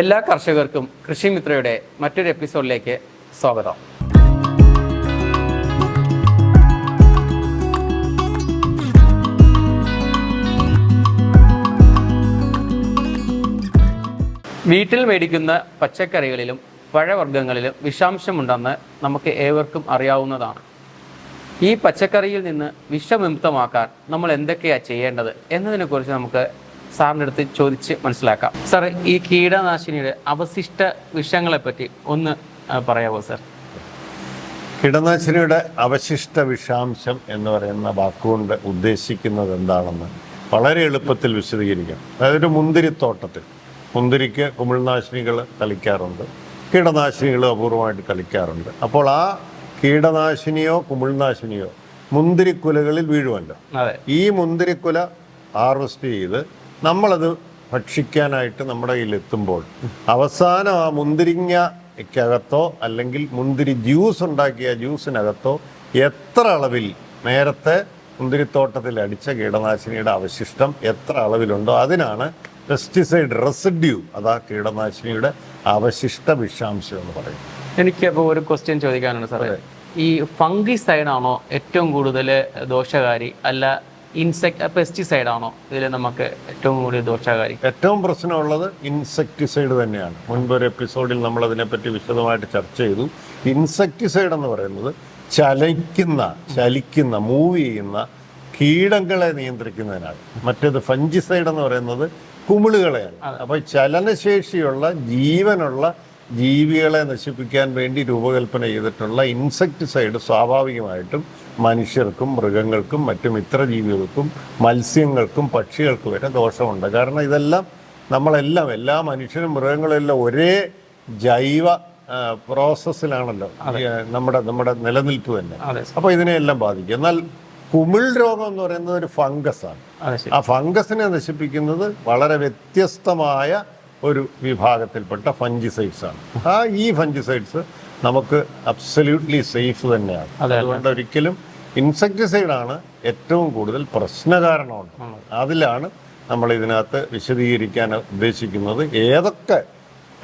എല്ലാ കർഷകർക്കും കൃഷി മിത്രയുടെ മറ്റൊരു എപ്പിസോഡിലേക്ക് സ്വാഗതം. വീട്ടിൽ മേടിക്കുന്ന പച്ചക്കറികളിലും പഴവർഗങ്ങളിലും വിഷാംശമുണ്ടെന്ന് നമുക്ക് ഏവർക്കും അറിയാവുന്നതാണ്. ഈ പച്ചക്കറിയിൽ നിന്ന് വിഷവിമുക്തമാക്കാൻ നമ്മൾ എന്തൊക്കെയാണ് ചെയ്യേണ്ടത് എന്നതിനെക്കുറിച്ച് നമുക്ക് സാറിന്റെ അടുത്ത് ചോദിച്ച് മനസ്സിലാക്കാം. സാർ ഈ കീടനാശിനിയുടെ അവശിഷ്ട വിഷയങ്ങളെ പറ്റി ഒന്ന് പറയാമോ സാർ? കീടനാശിനിയുടെ അവശിഷ്ട വിഷാംശം എന്ന് പറയുന്ന വാക്കുകൊണ്ട് ഉദ്ദേശിക്കുന്നത് എന്താണെന്ന് വളരെ എളുപ്പത്തിൽ വിശദീകരിക്കാം. അതായത് ഒരു മുന്തിരിത്തോട്ടത്തിൽ മുന്തിരിക്ക് കുമിൾനാശിനികൾ തളിക്കാറുണ്ട് കീടനാശിനികൾ അപൂർവമായിട്ട് കളിക്കാറുണ്ട് അപ്പോൾ ആ കീടനാശിനിയോ കുമിൾനാശിനിയോ മുന്തിരിക്കുലകളിൽ വീഴുമല്ലോ. ഈ മുന്തിരിക്കുല ഹാർവെസ്റ്റ് ചെയ്ത് നമ്മളത് ഭക്ഷിക്കാനായിട്ട് നമ്മുടെ കയ്യിൽ എത്തുമ്പോൾ അവസാനം ആ മുന്തിരിങ്ങയ്ക്കകത്തോ അല്ലെങ്കിൽ മുന്തിരി ജ്യൂസ് ഉണ്ടാക്കിയ ജ്യൂസിനകത്തോ എത്ര അളവിൽ നേരത്തെ മുന്തിരിത്തോട്ടത്തിൽ അടിച്ച കീടനാശിനിയുടെ അവശിഷ്ടം എത്ര അളവിലുണ്ടോ അതിനാണ് പെസ്റ്റിസൈഡ് റെസിഡ്യൂ അതാ കീടനാശിനിയുടെ അവശിഷ്ട വിഷാംശം എന്ന് പറയും എനിക്ക് അപ്പോൾ ഒരു ക്വസ്റ്റ്യൻ ചോദിക്കാനുണ്ട് സാറേ. ഈ ഫംഗിസൈഡ് ആണോ ഏറ്റവും കൂടുതൽ ദോഷകാരി? അല്ല ഇൻസെക്ട് പെസ്റ്റിസൈഡ് ആണോ ഇതിൽ നമുക്ക് ഏറ്റവും കൂടുതൽ ദോഷകാരി? ഏറ്റവും പ്രശ്നമുള്ളത് ഇൻസെക്ടിസൈഡ് തന്നെയാണ്. മുൻപൊരു എപ്പിസോഡിൽ നമ്മൾ അതിനെപ്പറ്റി വിശദമായിട്ട് ചർച്ച ചെയ്തു. ഇൻസെക്ടിസൈഡ് എന്ന് പറയുന്നത് ചലിക്കുന്ന ചലിക്കുന്ന മൂവ് ചെയ്യുന്ന കീടങ്ങളെ നിയന്ത്രിക്കുന്നതിനാണ്. മറ്റേത് ഫഞ്ചിസൈഡ് എന്ന് പറയുന്നത് കുമിളുകളെയാണ്. അപ്പോൾ ചലനശേഷിയുള്ള ജീവനുള്ള ജീവികളെ നശിപ്പിക്കാൻ വേണ്ടി രൂപകൽപ്പന ചെയ്തിട്ടുള്ള ഇൻസെക്ടിസൈഡ് സ്വാഭാവികമായിട്ടും മനുഷ്യർക്കും മൃഗങ്ങൾക്കും മറ്റു മിത്രജീവികൾക്കും മത്സ്യങ്ങൾക്കും പക്ഷികൾക്കും വരെ ദോഷമുണ്ട്. കാരണം ഇതെല്ലാം നമ്മളെല്ലാം എല്ലാ മനുഷ്യരും മൃഗങ്ങളെല്ലാം ഒരേ ജൈവ പ്രോസസ്സിലാണല്ലോ. നമ്മുടെ നമ്മുടെ നിലനിൽപ്പ് തന്നെ. അപ്പൊ അപ്പോൾ ഇതിനെയെല്ലാം ബാധിക്കും. എന്നാൽ കുമിൾ രോഗം എന്ന് പറയുന്നത് ഒരു ഫംഗസ് ആണ് ആ ഫംഗസിനെ നശിപ്പിക്കുന്നത് വളരെ വ്യത്യസ്തമായ ഒരു വിഭാഗത്തിൽപ്പെട്ട ഫഞ്ചിസൈഡ്സ് ആണ് ആ ഈ ഫഞ്ചിസൈഡ്സ് നമുക്ക് അബ്സല്യൂട്ട്ലി സേഫ് തന്നെയാണ്. അതുകൊണ്ട് ഒരിക്കലും ഇൻസെക്ടിസൈഡ് ആണ് ഏറ്റവും കൂടുതൽ പ്രശ്നകാരണമുണ്ട് അതിലാണ് നമ്മൾ ഇതിനകത്ത് വിശദീകരിക്കാൻ ഉദ്ദേശിക്കുന്നത് ഏതൊക്കെ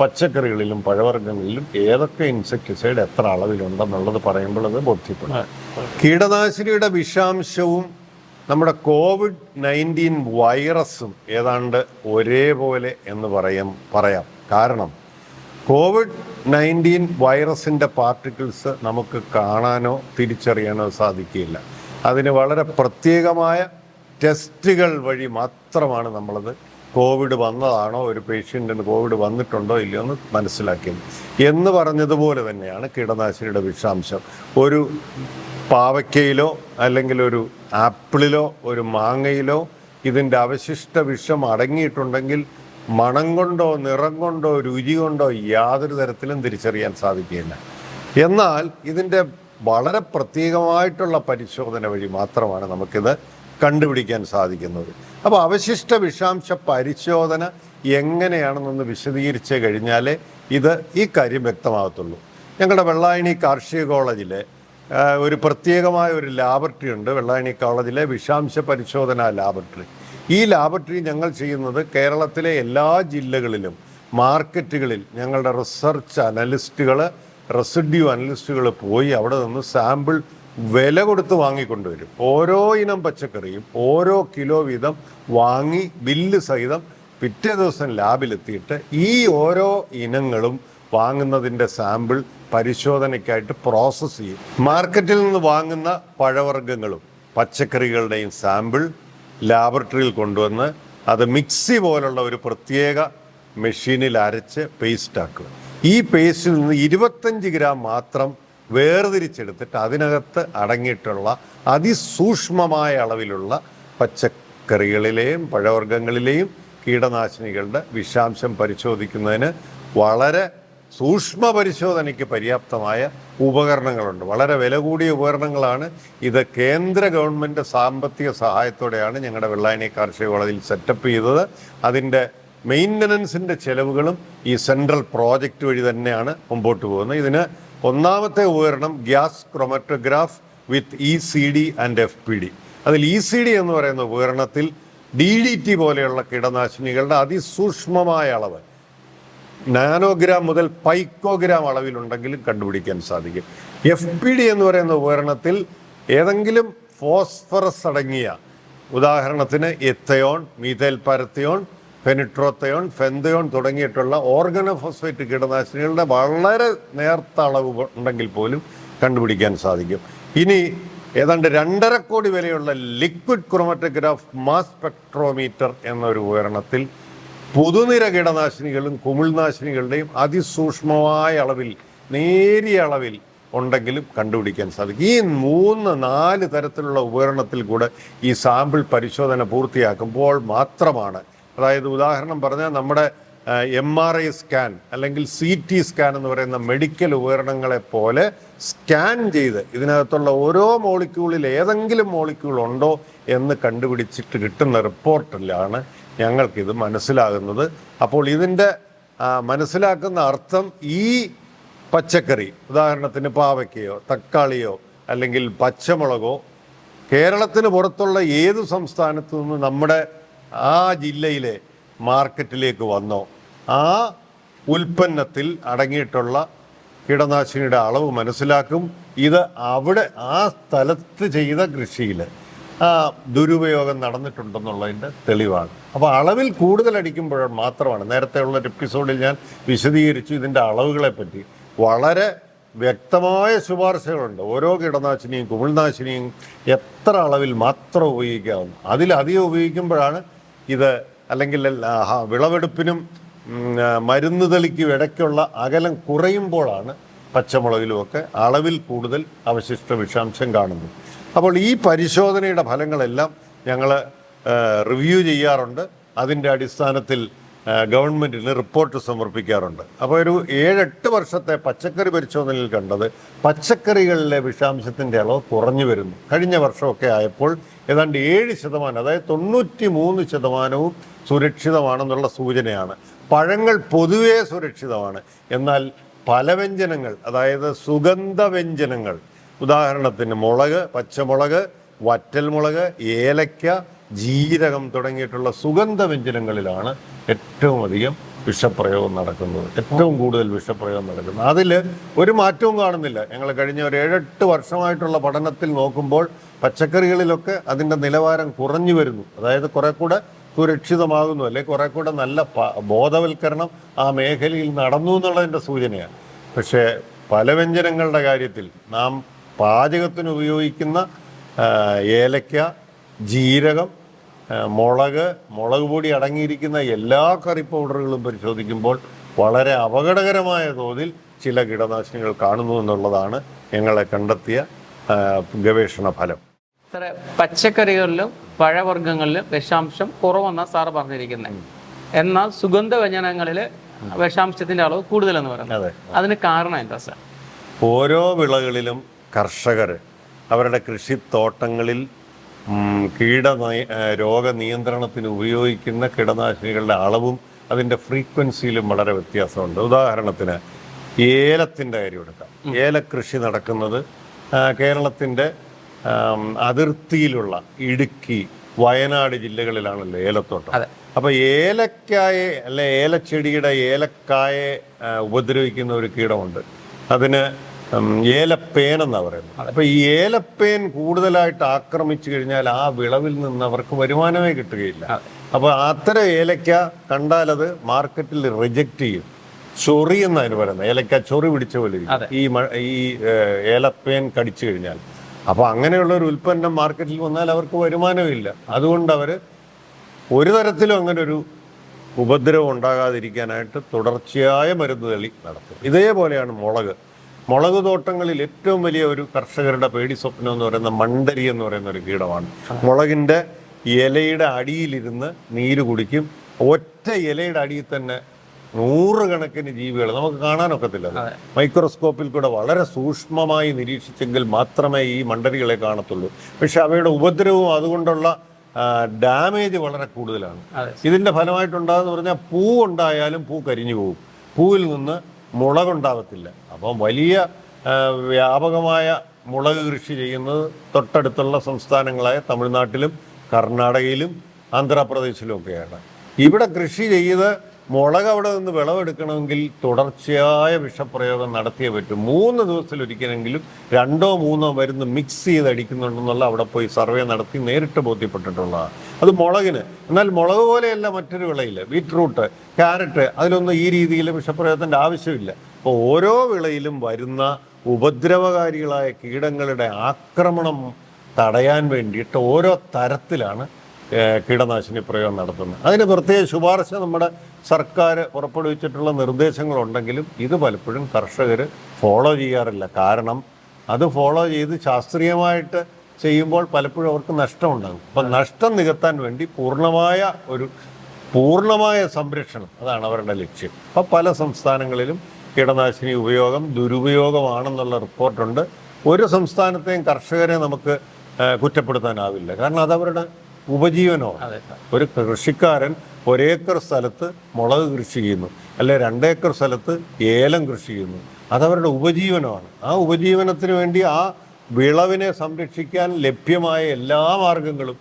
പച്ചക്കറികളിലും പഴവർഗങ്ങളിലും ഏതൊക്കെ ഇൻസെക്ടിസൈഡ് എത്ര അളവിലുണ്ടെന്നുള്ളത് പറയുമ്പോൾ അത് ബോധ്യപ്പെടും. കീടനാശിനിയുടെ വിഷാംശവും നമ്മുടെ കോവിഡ് നയന്റീൻ വൈറസും ഏതാണ്ട് ഒരേപോലെ എന്ന് പറയാം പറയാം. കാരണം കോവിഡ് നയന്റീൻ വൈറസിന്റെ പാർട്ടിക്കിൾസ് നമുക്ക് കാണാനോ തിരിച്ചറിയാനോ സാധിക്കില്ല അതിന് വളരെ പ്രത്യേകമായ ടെസ്റ്റുകൾ വഴി മാത്രമാണ് നമ്മളത് കോവിഡ് വന്നതാണോ ഒരു പേഷ്യന്റിന് കോവിഡ് വന്നിട്ടുണ്ടോ ഇല്ലയോ എന്ന് മനസ്സിലാക്കിയത്. എന്ന് പറഞ്ഞതുപോലെ തന്നെയാണ് കീടനാശിനിയുടെ വിഷാംശം. ഒരു പാവയ്ക്കയിലോ അല്ലെങ്കിൽ ഒരു ആപ്പിളിലോ ഒരു മാങ്ങയിലോ ഇതിന്റെ അവശിഷ്ട വിഷം അടങ്ങിയിട്ടുണ്ടെങ്കിൽ മണം കൊണ്ടോ നിറം കൊണ്ടോ രുചി കൊണ്ടോ യാതൊരു തരത്തിലും തിരിച്ചറിയാൻ സാധിക്കില്ല എന്നാൽ ഇതിന്റെ വളരെ പ്രത്യേകമായിട്ടുള്ള പരിശോധന വഴി മാത്രമാണ് നമുക്കിത് കണ്ടുപിടിക്കാൻ സാധിക്കുന്നത്. അപ്പോൾ അവശിഷ്ട വിഷാംശ പരിശോധന എങ്ങനെയാണെന്നൊന്ന് വിശദീകരിച്ച് കഴിഞ്ഞാലേ ഇത് ഈ കാര്യം വ്യക്തമാകത്തുള്ളൂ. ഞങ്ങളുടെ വെള്ളായണി കാർഷിക കോളേജിലെ ഒരു പ്രത്യേകമായ ഒരു ലാബറട്ടറി ഉണ്ട് വെള്ളായണി കോളേജിലെ വിഷാംശ പരിശോധന ലാബറട്ടറി ഈ ലാബറട്ടറി ഞങ്ങൾ ചെയ്യുന്നത് കേരളത്തിലെ എല്ലാ ജില്ലകളിലും മാർക്കറ്റുകളിൽ ഞങ്ങളുടെ റിസർച്ച് അനലിസ്റ്റുകൾ റെസിഡ്യൂ അനലിസ്റ്റുകൾ പോയി അവിടെ നിന്ന് സാമ്പിൾ വില കൊടുത്ത് വാങ്ങിക്കൊണ്ടുവരും. ഓരോ ഇനം പച്ചക്കറിയും ഓരോ കിലോ വീതം വാങ്ങി ബില്ല് സഹിതം പിറ്റേ ദിവസം ലാബിലെത്തിയിട്ട് ഈ ഓരോ ഇനങ്ങളും വാങ്ങുന്നതിന്റെ സാമ്പിൾ പരിശോധനയ്ക്കായിട്ട് പ്രോസസ്സ് ചെയ്യും. മാർക്കറ്റിൽ നിന്ന് വാങ്ങുന്ന പഴവർഗങ്ങളും പച്ചക്കറികളുടെയും സാമ്പിൾ ലാബറട്ടറിയിൽ കൊണ്ടുവന്ന് അത് മിക്സി പോലുള്ള ഒരു പ്രത്യേക മെഷീനിൽ അരച്ച് പേസ്റ്റ് ആക്കുക ഈ പേസ്റ്റിൽ നിന്ന് ഇരുപത്തഞ്ച് ഗ്രാം മാത്രം വേർതിരിച്ചെടുത്തിട്ട് അതിനകത്ത് അടങ്ങിയിട്ടുള്ള അതിസൂക്ഷ്മമായ അളവിലുള്ള പച്ചക്കറികളിലെയും പഴവർഗങ്ങളിലെയും കീടനാശിനികളുടെ വിഷാംശം പരിശോധിക്കുന്നതിന് വളരെ സൂക്ഷ്മ പരിശോധനയ്ക്ക് പര്യാപ്തമായ ഉപകരണങ്ങളുണ്ട്. വളരെ വില കൂടിയ ഉപകരണങ്ങളാണ്. ഇത് കേന്ദ്ര ഗവൺമെന്റ് സാമ്പത്തിക സഹായത്തോടെയാണ് ഞങ്ങളുടെ വെള്ളായണി കാർഷിക കോളേജിൽ സെറ്റപ്പ് ചെയ്തത്. അതിന്റെ മെയിന്റനൻസിന്റെ ചെലവുകളും ഈ സെൻട്രൽ പ്രോജക്റ്റ് വഴി തന്നെയാണ് മുമ്പോട്ട് പോകുന്നത്. ഇതിന് ഒന്നാമത്തെ ഉപകരണം gas chromatograph with E C D and F P D. അതിൽ ഇ സി ഡി എന്ന് പറയുന്ന ഉപകരണത്തിൽ ഡി ഡി ടി പോലെയുള്ള കീടനാശിനികളുടെ അതിസൂക്ഷ്മമായ അളവ് നാനോഗ്രാം മുതൽ പൈക്കോഗ്രാം അളവിലുണ്ടെങ്കിലും കണ്ടുപിടിക്കാൻ സാധിക്കും. എഫ് പി ഡി എന്ന് പറയുന്ന ഉപകരണത്തിൽ ഏതെങ്കിലും ഫോസ്ഫറസ് അടങ്ങിയ ഉദാഹരണത്തിന് എത്തയോൺ മീഥൈൽ പരത്തയോൺ ഫെനിട്രോത്തയോൺ ഫെന്തയോൺ തുടങ്ങിയിട്ടുള്ള ഓർഗനോഫോസ്ഫേറ്റ് കീടനാശിനികളുടെ വളരെ നേർത്ത അളവ് ഉണ്ടെങ്കിൽ പോലും കണ്ടുപിടിക്കാൻ സാധിക്കും. ഇനി ഏതാണ്ട് രണ്ടര കോടി വിലയുള്ള ലിക്വിഡ് ക്രോമറ്റോഗ്രാഫ് മാസ് സ്പെക്ട്രോമീറ്റർ എന്നൊരു ഉപകരണത്തിൽ പൊതുനിര കീടനാശിനികളും കുമിൾനാശിനികളുടെയും അതിസൂക്ഷ്മമായ അളവിൽ നേരിയ അളവിൽ ഉണ്ടെങ്കിലും കണ്ടുപിടിക്കാൻ സാധിക്കും. ഈ മൂന്ന് നാല് തരത്തിലുള്ള ഉപകരണത്തിൽ കൂടെ ഈ സാമ്പിൾ പരിശോധന പൂർത്തിയാക്കുമ്പോൾ മാത്രമാണ്. അതായത് ഉദാഹരണം പറഞ്ഞാൽ നമ്മുടെ എം ആർ ഐ സ്കാൻ അല്ലെങ്കിൽ സി ടി സ്കാൻ എന്ന് പറയുന്ന മെഡിക്കൽ ഉപകരണങ്ങളെ പോലെ സ്കാൻ ചെയ്ത് ഇതിനകത്തുള്ള ഓരോ മോളിക്യൂളിൽ ഏതെങ്കിലും മോളിക്യൂൾ ഉണ്ടോ എന്ന് കണ്ടുപിടിച്ചിട്ട് കിട്ടുന്ന റിപ്പോർട്ടിലാണ് ഞങ്ങൾക്കിത് മനസ്സിലാകുന്നത്. അപ്പോൾ ഇതിന്റെ മനസ്സിലാക്കുന്ന അർത്ഥം ഈ പച്ചക്കറി ഉദാഹരണത്തിന് പാവയ്ക്കയോ തക്കാളിയോ അല്ലെങ്കിൽ പച്ചമുളകോ കേരളത്തിന് പുറത്തുള്ള ഏത് സംസ്ഥാനത്തു നിന്ന് നമ്മുടെ ആ ജില്ലയിലെ മാർക്കറ്റിലേക്ക് വന്നോ ആ ഉൽപ്പന്നത്തിൽ അടങ്ങിയിട്ടുള്ള കീടനാശിനിയുടെ അളവ് മനസ്സിലാക്കും. ഇത് അവിടെ ആ സ്ഥലത്ത് ചെയ്ത കൃഷിയിൽ ദുരുപയോഗം നടന്നിട്ടുണ്ടെന്നുള്ളതിന്റെ തെളിവാണ്. അപ്പോൾ അളവിൽ കൂടുതൽ അടിക്കുമ്പോൾ മാത്രമാണ്. നേരത്തെ ഉള്ള എപ്പിസോഡിൽ ഞാൻ വിശദീകരിച്ചു ഇതിന്റെ അളവുകളെ പറ്റി വളരെ വ്യക്തമായ ശുപാർശകളുണ്ട്. ഓരോ കീടനാശിനിയും കുമിൾനാശിനിയും എത്ര അളവിൽ മാത്രം ഉപയോഗിക്കാവുന്നു. അതിലധികം ഉപയോഗിക്കുമ്പോഴാണ് ഇത് അല്ലെങ്കിൽ വിളവെടുപ്പിനും മരുന്ന് തളിക്കും ഇടയ്ക്കുള്ള അകലം കുറയുമ്പോഴാണ് പച്ചമുളകിലുമൊക്കെ അളവിൽ കൂടുതൽ അവശിഷ്ട വിഷാംശം കാണുന്നത്. അപ്പോൾ ഈ പരിശോധനയുടെ ഫലങ്ങളെല്ലാം ഞങ്ങൾ റിവ്യൂ ചെയ്യാറുണ്ട്. അതിന്റെ അടിസ്ഥാനത്തിൽ ഗവൺമെന്റിന് റിപ്പോർട്ട് സമർപ്പിക്കാറുണ്ട്. അപ്പോൾ ഒരു ഏഴെട്ട് വർഷത്തെ പച്ചക്കറി പരിശോധനയിൽ കണ്ടത് പച്ചക്കറികളിലെ വിഷാംശത്തിന്റെ അളവ് കുറഞ്ഞു വരുന്നു. കഴിഞ്ഞ വർഷമൊക്കെ ആയപ്പോൾ ഏതാണ്ട് ഏഴ് ശതമാനം അതായത് തൊണ്ണൂറ്റി മൂന്ന് ശതമാനവും സുരക്ഷിതമാണെന്നുള്ള സൂചനയാണ്. പഴങ്ങൾ പൊതുവേ സുരക്ഷിതമാണ്. എന്നാൽ പലവ്യഞ്ജനങ്ങൾ അതായത് സുഗന്ധ വ്യഞ്ജനങ്ങൾ ഉദാഹരണത്തിന് മുളക് പച്ചമുളക് വറ്റൽമുളക് ഏലക്ക ജീരകം തുടങ്ങിയിട്ടുള്ള സുഗന്ധ വ്യഞ്ജനങ്ങളിലാണ് ഏറ്റവും അധികം വിഷപ്രയോഗം നടക്കുന്നത് ഏറ്റവും കൂടുതൽ വിഷപ്രയോഗം നടക്കുന്നത്. അതിൽ ഒരു മാറ്റവും കാണുന്നില്ല. ഞങ്ങൾ കഴിഞ്ഞ ഒരു ഏഴെട്ട് വർഷമായിട്ടുള്ള പഠനത്തിൽ നോക്കുമ്പോൾ പച്ചക്കറികളിലൊക്കെ അതിന്റെ നിലവാരം കുറഞ്ഞു വരുന്നു. അതായത് കുറെ കൂടെ സുരക്ഷിതമാകുന്നു അല്ലെ? കുറെ കൂടെ നല്ല ബോധവൽക്കരണം ആ മേഖലയിൽ നടന്നു എന്നുള്ളതിന്റെ സൂചനയാണ്. പക്ഷേ പല വ്യഞ്ജനങ്ങളുടെ കാര്യത്തിൽ നാം പാചകത്തിന് ഉപയോഗിക്കുന്ന ഏലക്ക ജീരകം മുളക് മുളക് പൊടി അടങ്ങിയിരിക്കുന്ന എല്ലാ കറി പൗഡറുകളും പരിശോധിക്കുമ്പോൾ വളരെ അപകടകരമായ തോതിൽ ചില കീടനാശിനികൾ കാണുന്നു എന്നുള്ളതാണ് ഞങ്ങളെ കണ്ടെത്തിയ ഗവേഷണ ഫലം. സാറേ പച്ചക്കറികളിലും പഴവർഗങ്ങളിലും വിഷാംശം കുറവെന്നാണ് സാറ് പറഞ്ഞിരിക്കുന്നത് എന്നാൽ സുഗന്ധ വ്യഞ്ജനങ്ങളിൽ വിഷാംശത്തിന്റെ അളവ് കൂടുതലെന്ന് പറയുന്നത്. അതെ. അതിന് കാരണം എന്താ സാർ? ഓരോ വിളകളിലും കർഷകർ അവരുടെ കൃഷിത്തോട്ടങ്ങളിൽ കീട രോഗനിയന്ത്രണത്തിന് ഉപയോഗിക്കുന്ന കീടനാശിനികളുടെ അളവും അതിന്റെ ഫ്രീക്വൻസിയിലും വളരെ വ്യത്യാസമുണ്ട്. ഉദാഹരണത്തിന് ഏലത്തിന്റെ കാര്യം എടുക്കാം. ഏലക്കൃഷി നടക്കുന്നത് കേരളത്തിന്റെ അതിർത്തിയിലുള്ള ഇടുക്കി വയനാട് ജില്ലകളിലാണല്ലോ ഏലത്തോട്ടം. അപ്പോൾ അപ്പൊ ഏലക്കായെ അല്ലെ ഏലച്ചെടിയുടെ ഏലക്കായെ ഉപദ്രവിക്കുന്ന ഒരു കീടമുണ്ട്. അതിന് ഏലപ്പേൻ എന്നാ പറയുന്നത്. അപ്പൊ ഈ ഏലപ്പേൻ കൂടുതലായിട്ട് ആക്രമിച്ചു കഴിഞ്ഞാൽ ആ വിളവിൽ നിന്ന് അവർക്ക് വരുമാനമേ കിട്ടുകയില്ല. അപ്പൊ അത്തരം ഏലക്ക കണ്ടാൽ അത് മാർക്കറ്റിൽ റിജക്റ്റ് ചെയ്യും. ചൊറി എന്നതിന് പറയുന്നത്. ഏലക്ക ചൊറി പിടിച്ച പോലെ ഈ ഈ ഏലപ്പേൻ കടിച്ചു കഴിഞ്ഞാൽ. അപ്പൊ അങ്ങനെയുള്ള ഒരു ഉൽപ്പന്നം മാർക്കറ്റിൽ വന്നാൽ അവർക്ക് വരുമാനമില്ല അതുകൊണ്ട് അവർ ഒരു തരത്തിലും അങ്ങനെ ഒരു ഉപദ്രവം ഉണ്ടാകാതിരിക്കാനായിട്ട് തുടർച്ചയായ മരുന്ന് തെളി നടത്തും. ഇതേപോലെയാണ് മുളക്. മുളക് തോട്ടങ്ങളിൽ ഏറ്റവും വലിയ ഒരു കർഷകരുടെ പേടി സ്വപ്നം എന്ന് പറയുന്ന മണ്ടരി എന്ന് പറയുന്ന ഒരു കീടമാണ്. മുളകിന്റെ ഇലയുടെ അടിയിലിരുന്ന് നീര് കുടിക്കും. ഒറ്റ ഇലയുടെ അടിയിൽ തന്നെ നൂറുകണക്കിന് ജീവികൾ നമുക്ക് കാണാനൊക്കത്തില്ല. മൈക്രോസ്കോപ്പിൽ കൂടെ വളരെ സൂക്ഷ്മമായി നിരീക്ഷിച്ചെങ്കിൽ മാത്രമേ ഈ മണ്ടരികളെ കാണത്തുള്ളൂ. പക്ഷെ അവയുടെ ഉപദ്രവവും അതുകൊണ്ടുള്ള ഡാമേജ് വളരെ കൂടുതലാണ്. ഇതിന്റെ ഫലമായിട്ടുണ്ടാകുന്ന പറഞ്ഞാൽ പൂ ഉണ്ടായാലും പൂ കരിഞ്ഞു പോകും. പൂവിൽ നിന്ന് മുളകുണ്ടാകത്തില്ല അപ്പം വലിയ വ്യാപകമായ മുളക് കൃഷി ചെയ്യുന്നത് തൊട്ടടുത്തുള്ള സംസ്ഥാനങ്ങളായ തമിഴ്നാട്ടിലും കർണാടകയിലും ആന്ധ്രാപ്രദേശിലും ഒക്കെയാണ്. ഇവിടെ കൃഷി ചെയ്ത് മുളക് അവിടെ നിന്ന് വിളവെടുക്കണമെങ്കിൽ തുടർച്ചയായ വിഷപ്രയോഗം നടത്തിയേ പറ്റും. മൂന്ന് ദിവസത്തിലൊരിക്കലെങ്കിലും രണ്ടോ മൂന്നോ മരുന്ന് മിക്സ് ചെയ്ത് അടിക്കുന്നുണ്ടെന്നുള്ള അവിടെ പോയി സർവേ നടത്തി നേരിട്ട് ബോധ്യപ്പെട്ടിട്ടുള്ളതാണ്. അത് മുളകിന്. എന്നാൽ മുളക് പോലെയല്ല മറ്റൊരു വിളയിൽ ബീറ്റ്റൂട്ട് ക്യാരറ്റ് അതിലൊന്നും ഈ രീതിയിൽ വിഷപ്രയോഗത്തിന്റെ ആവശ്യമില്ല. അപ്പോൾ ഓരോ വിളയിലും വരുന്ന ഉപദ്രവകാരികളായ കീടങ്ങളുടെ ആക്രമണം തടയാൻ വേണ്ടിയിട്ട് ഓരോ തരത്തിലാണ് കീടനാശിനി പ്രയോഗം നടത്തുന്നത്. അതിന് പ്രത്യേക ശുപാർശ നമ്മുടെ സർക്കാർ പുറപ്പെടുവിച്ചിട്ടുള്ള നിർദ്ദേശങ്ങളുണ്ടെങ്കിലും ഇത് പലപ്പോഴും കർഷകർ ഫോളോ ചെയ്യാറില്ല. കാരണം അത് ഫോളോ ചെയ്ത് ശാസ്ത്രീയമായിട്ട് ചെയ്യുമ്പോൾ പലപ്പോഴും അവർക്ക് നഷ്ടമുണ്ടാകും. അപ്പം നഷ്ടം നികത്താൻ വേണ്ടി പൂർണമായ ഒരു പൂർണമായ സംരക്ഷണം അതാണ് അവരുടെ ലക്ഷ്യം. അപ്പം പല സംസ്ഥാനങ്ങളിലും കീടനാശിനി ഉപയോഗം ദുരുപയോഗമാണെന്നുള്ള റിപ്പോർട്ടുണ്ട്. ഒരു സംസ്ഥാനത്തെയും കർഷകരെ നമുക്ക് കുറ്റപ്പെടുത്താനാവില്ല. കാരണം അതവരുടെ ഉപജീവനമാണ്. ഒരു കൃഷിക്കാരൻ ഒരേക്കർ സ്ഥലത്ത് മുളക് കൃഷി ചെയ്യുന്നു. അല്ലെ രണ്ടേക്കർ സ്ഥലത്ത് ഏലം കൃഷി ചെയ്യുന്നു. അതവരുടെ ഉപജീവനമാണ്. ആ ഉപജീവനത്തിന് വേണ്ടി ആ വിളവിനെ സംരക്ഷിക്കാൻ ലഭ്യമായ എല്ലാ മാർഗങ്ങളും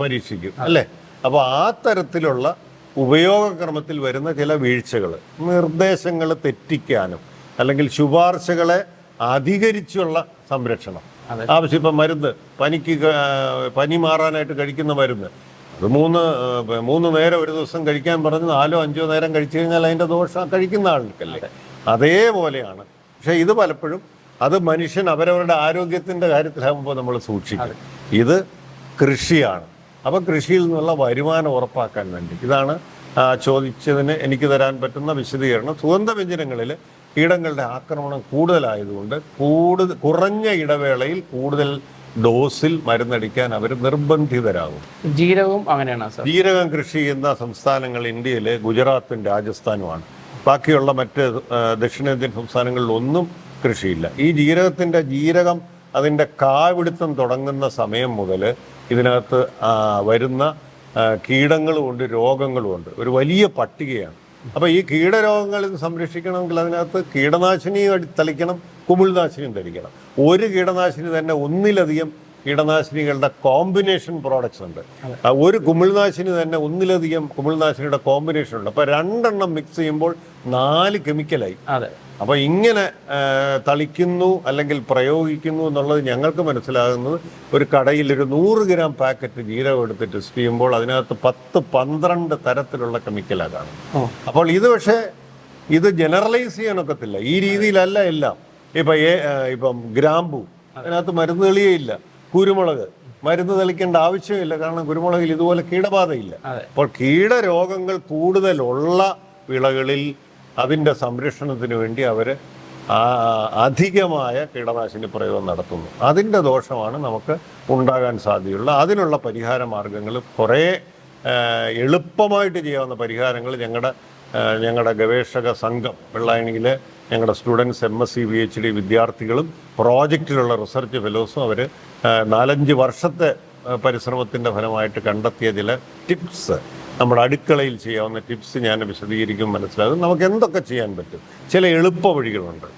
പരീക്ഷിക്കും. അല്ലേ? അപ്പോൾ ആ തരത്തിലുള്ള ഉപയോഗക്രമത്തിൽ വരുന്ന ചില വീഴ്ചകൾ നിർദ്ദേശങ്ങൾ തെറ്റിക്കാനും അല്ലെങ്കിൽ ശുപാർശകളെ അധികരിച്ചുള്ള സംരക്ഷണം. ആവശ്യം ഇപ്പം മരുന്ന് പനിക്ക് പനി മാറാനായിട്ട് കഴിക്കുന്ന മരുന്ന്. അത് മൂന്ന് മൂന്ന് നേരം ഒരു ദിവസം കഴിക്കാൻ പറഞ്ഞ് നാലോ അഞ്ചോ നേരം കഴിച്ചു കഴിഞ്ഞാൽ അതിന്റെ ദോഷം കഴിക്കുന്ന ആൾക്കല്ലേ? അതേപോലെയാണ്. പക്ഷേ ഇത് പലപ്പോഴും അത് മനുഷ്യൻ അവരവരുടെ ആരോഗ്യത്തിന്റെ കാര്യത്തിലാകുമ്പോൾ നമ്മൾ സൂക്ഷിക്കും. ഇത് കൃഷിയാണ്. അപ്പോൾ കൃഷിയിൽ നിന്നുള്ള വരുമാനം ഉറപ്പാക്കാൻ വേണ്ടി. ഇതാണ് ചോദിച്ചതിന് എനിക്ക് തരാൻ പറ്റുന്ന വിശദീകരണം. സുഗന്ധവ്യഞ്ജനങ്ങളിൽ കീടങ്ങളുടെ ആക്രമണം കൂടുതലായതുകൊണ്ട് കൂടുതൽ കുറഞ്ഞ ഇടവേളയിൽ കൂടുതൽ ഡോസിൽ മരുന്നടിക്കാൻ അവർ നിർബന്ധിതരാകും. ജീരകവും അങ്ങനെയാണ് സർ. ജീരകം കൃഷി ചെയ്യുന്ന സംസ്ഥാനങ്ങൾ ഇന്ത്യയിലെ ഗുജറാത്തും രാജസ്ഥാനുമാണ്. ബാക്കിയുള്ള മറ്റ് ദക്ഷിണേന്ത്യൻ സംസ്ഥാനങ്ങളിൽ ഒന്നും കൃഷിയില്ല. ഈ ജീരകത്തിന്റെ ജീരകം അതിന്റെ കാവിടുത്തം തുടങ്ങുന്ന സമയം മുതൽ ഇതിനകത്ത് വരുന്ന കീടങ്ങളുമുണ്ട് രോഗങ്ങളുമുണ്ട്. ഒരു വലിയ പട്ടികയാണ്. അപ്പോൾ ഈ കീടരോഗങ്ങളിൽ സംരക്ഷിക്കണമെങ്കിൽ അതിനകത്ത് കീടനാശിനി തളിക്കണം കുമിൾനാശിനിയും തളിക്കണം ഒരു കീടനാശിനി തന്നെ ഒന്നിലധികം കീടനാശിനികളുടെ കോമ്പിനേഷൻ പ്രോഡക്ട്സ് ഉണ്ട്. ഒരു കുമിൾനാശിനി തന്നെ ഒന്നിലധികം കുമിൾനാശിനിയുടെ കോമ്പിനേഷൻ ഉണ്ട്. അപ്പോൾ രണ്ടെണ്ണം മിക്സ് ചെയ്യുമ്പോൾ നാല് കെമിക്കലായി അതെ. അപ്പോൾ ഇങ്ങനെ തളിക്കുന്നു അല്ലെങ്കിൽ പ്രയോഗിക്കുന്നു എന്നുള്ളത് ഞങ്ങൾക്ക് മനസ്സിലാകുന്നത് ഒരു കടയിൽ ഒരു നൂറ് ഗ്രാം പാക്കറ്റ് ജീരകം എടുത്ത് ടെസ്റ്റ് ചെയ്യുമ്പോൾ അതിനകത്ത് പത്ത് പന്ത്രണ്ട് തരത്തിലുള്ള കെമിക്കലാണ് കാണുന്നത്. അപ്പോൾ ഇത് പക്ഷേ ഇത് ജനറലൈസ് ചെയ്യാനൊക്കത്തില്ല ഈ രീതിയിലല്ല എല്ലാം. ഇപ്പം ഇപ്പം ഗ്രാമ്പു. അതിനകത്ത് മരുന്ന് തെളിയേയില്ല കുരുമുളക്. മരുന്ന് തളിക്കേണ്ട ആവശ്യമില്ല. കാരണം കുരുമുളകിൽ ഇതുപോലെ കീടബാധയില്ല. അപ്പോൾ കീടരോഗങ്ങൾ കൂടുതലുള്ള വിളകളിൽ അതിന്റെ സംരക്ഷണത്തിന് വേണ്ടി അവർ അധികമായ കീടനാശിനി പ്രയോഗം നടത്തുന്നു. അതിന്റെ ദോഷമാണ് നമുക്ക് ഉണ്ടാകാൻ സാധ്യതയുള്ള അതിനുള്ള പരിഹാര മാർഗങ്ങൾ കുറേ എളുപ്പമായിട്ട് ചെയ്യാവുന്ന പരിഹാരങ്ങൾ ഞങ്ങളുടെ ഞങ്ങളുടെ ഗവേഷക സംഘം വെള്ളായണിയിലെ ഞങ്ങളുടെ students M S C P H D വിദ്യാർത്ഥികളും പ്രോജക്റ്റിലുള്ള റിസർച്ച് ഫെലോസും അവർ നാലഞ്ച് വർഷത്തെ പരിശ്രമത്തിന്റെ ഫലമായിട്ട് കണ്ടെത്തിയ ചില ടിപ്സ് നമ്മുടെ അടുക്കളയിൽ ചെയ്യാവുന്ന ടിപ്സ് ഞാൻ വിശദീകരിക്കും മനസ്സിലാകും നമുക്ക് എന്തൊക്കെ ചെയ്യാൻ പറ്റും? ചില എളുപ്പ വഴികളുണ്ട്